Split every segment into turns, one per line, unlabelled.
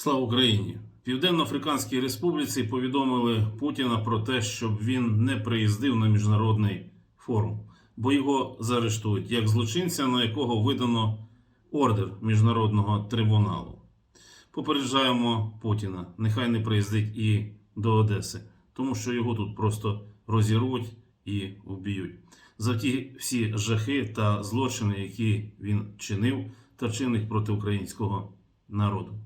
Слава Україні! Південно-Африканській Республіці повідомили Путіна про те, щоб він не приїздив на міжнародний форум, бо його заарештують як злочинця, на якого видано ордер міжнародного трибуналу. Попереджаємо Путіна, нехай не приїздить і до Одеси, тому що його тут просто розірвуть і вб'ють. За ті всі жахи та злочини, які він чинив та чинить проти українського народу.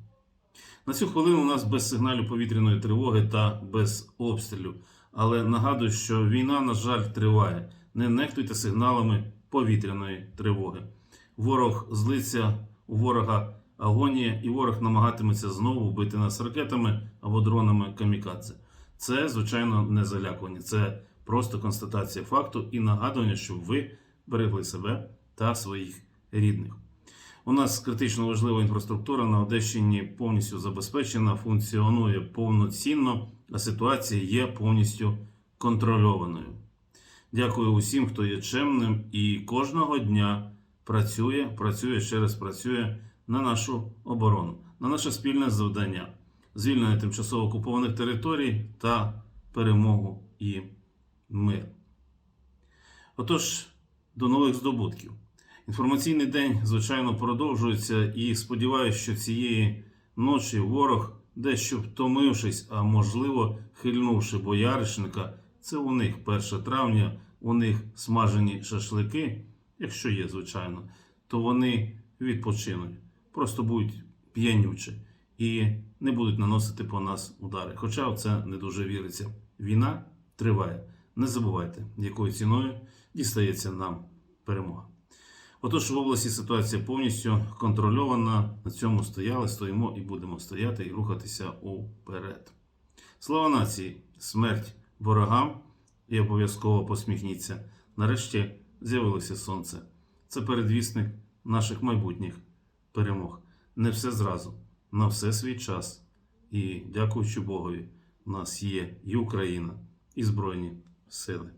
На цю хвилину у нас без сигналів повітряної тривоги та без обстрілів. Але нагадую, що війна, на жаль, триває. Не нехтуйте сигналами повітряної тривоги. Ворог злиться, у ворога агонія, і ворог намагатиметься знову вбити нас ракетами або дронами камікадзе. Це, звичайно, не залякування, це просто констатація факту і нагадування, щоб ви берегли себе та своїх рідних. У нас критично важлива інфраструктура на Одещині повністю забезпечена, функціонує повноцінно, а ситуація є повністю контрольованою. Дякую усім, хто є чемним і кожного дня працює, працює ще раз працює на нашу оборону, на наше спільне завдання звільнення тимчасово окупованих територій та перемогу і мир. Отож, до нових здобутків. Інформаційний день, звичайно, продовжується, і сподіваюся, що цієї ночі ворог, дещо втомившись, а можливо, хильнувши бояришника, це у них 1 травня, у них смажені шашлики, якщо є, звичайно, то вони відпочинуть, просто будуть п'янючі і не будуть наносити по нас удари. Хоча в це не дуже віриться. Війна триває. Не забувайте, якою ціною дістається нам перемога. Отож, в області ситуація повністю контрольована. На цьому стояли, стоїмо і будемо стояти і рухатися уперед. Слава нації, смерть ворогам і обов'язково посміхніться. Нарешті з'явилося сонце. Це передвісник наших майбутніх перемог. Не все зразу, на все свій час. І дякуючи Богові, у нас є і Україна, і Збройні сили.